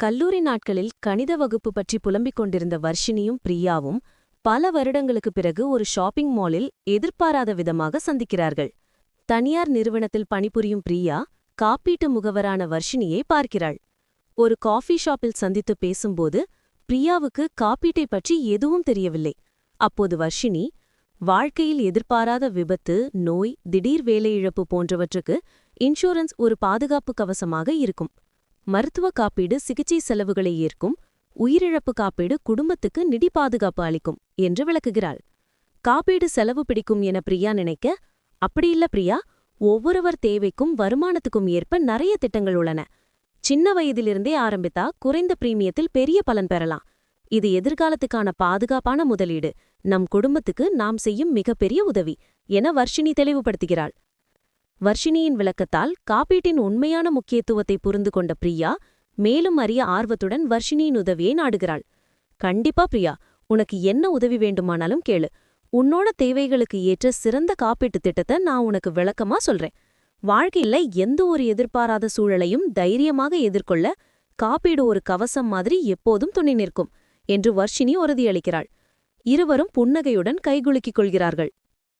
கல்லூரி நாட்களில் கணித வகுப்பு பற்றி புலம்பிக் கொண்டிருந்த வர்ஷினியும் பிரியாவும் பல வருடங்களுக்குப் பிறகு ஒரு ஷாப்பிங் மாலில் எதிர்பாராத விதமாக சந்திக்கிறார்கள். தனியார் நிறுவனத்தில் பணிபுரியும் பிரியா காப்பீட்டு முகவரான வர்ஷினியை பார்க்கிறாள். ஒரு காஃபி ஷாப்பில் சந்தித்து பேசும்போது பிரியாவுக்கு காப்பீட்டை பற்றி எதுவும் தெரியவில்லை. அப்போது வர்ஷினி வாழ்க்கையில் எதிர்பாராத விபத்து நோய் திடீர் வேலையிழப்பு போன்றவற்றுக்கு இன்சூரன்ஸ் ஒரு பாதுகாப்பு கவசமாக இருக்கும். மருத்துவ காப்பீடு சிகிச்சை செலவுகளை ஏற்கும் உயிரிழப்பு காப்பீடு குடும்பத்துக்கு நிதி பாதுகாப்பு அளிக்கும் என்று விளக்குகிறாள். காப்பீடு செலவு பிடிக்கும் என பிரியா நினைக்க அப்படியில்ல பிரியா ஒவ்வொருவர் தேவைக்கும் வருமானத்துக்கும் ஏற்ப நிறைய திட்டங்கள் உள்ளன. சின்ன வயதிலிருந்தே ஆரம்பித்தா குறைந்த பிரீமியத்தில் பெரிய பலன் பெறலாம். இது எதிர்காலத்துக்கான பாதுகாப்பான முதலீடு. நம் குடும்பத்துக்கு நாம் செய்யும் மிகப்பெரிய உதவி என வர்ஷினி தெளிவுபடுத்துகிறாள். வர்ஷினியின் விளக்கத்தால் காப்பீட்டின் உண்மையான முக்கியத்துவத்தை புரிந்து கொண்ட பிரியா மேலும் அறிய ஆர்வத்துடன் வர்ஷினியின் உதவியை நாடுகிறாள். கண்டிப்பா பிரியா உனக்கு என்ன உதவி வேண்டுமானாலும் கேளு. உன்னோட தேவைகளுக்கு ஏற்ற சிறந்த காப்பீட்டுத் திட்டத்தை நான் உனக்கு விளக்கமா சொல்றேன். வாழ்க்கையில எந்த ஒரு எதிர்பாராத சூழலையும் தைரியமாக எதிர்கொள்ள காப்பீடு ஒரு கவசம் மாதிரி எப்போதும் துணை நிற்கும் என்று வர்ஷினி உறுதியளிக்கிறாள். இருவரும் புன்னகையுடன் கைகுலுக்கிக் கொள்கிறார்கள்.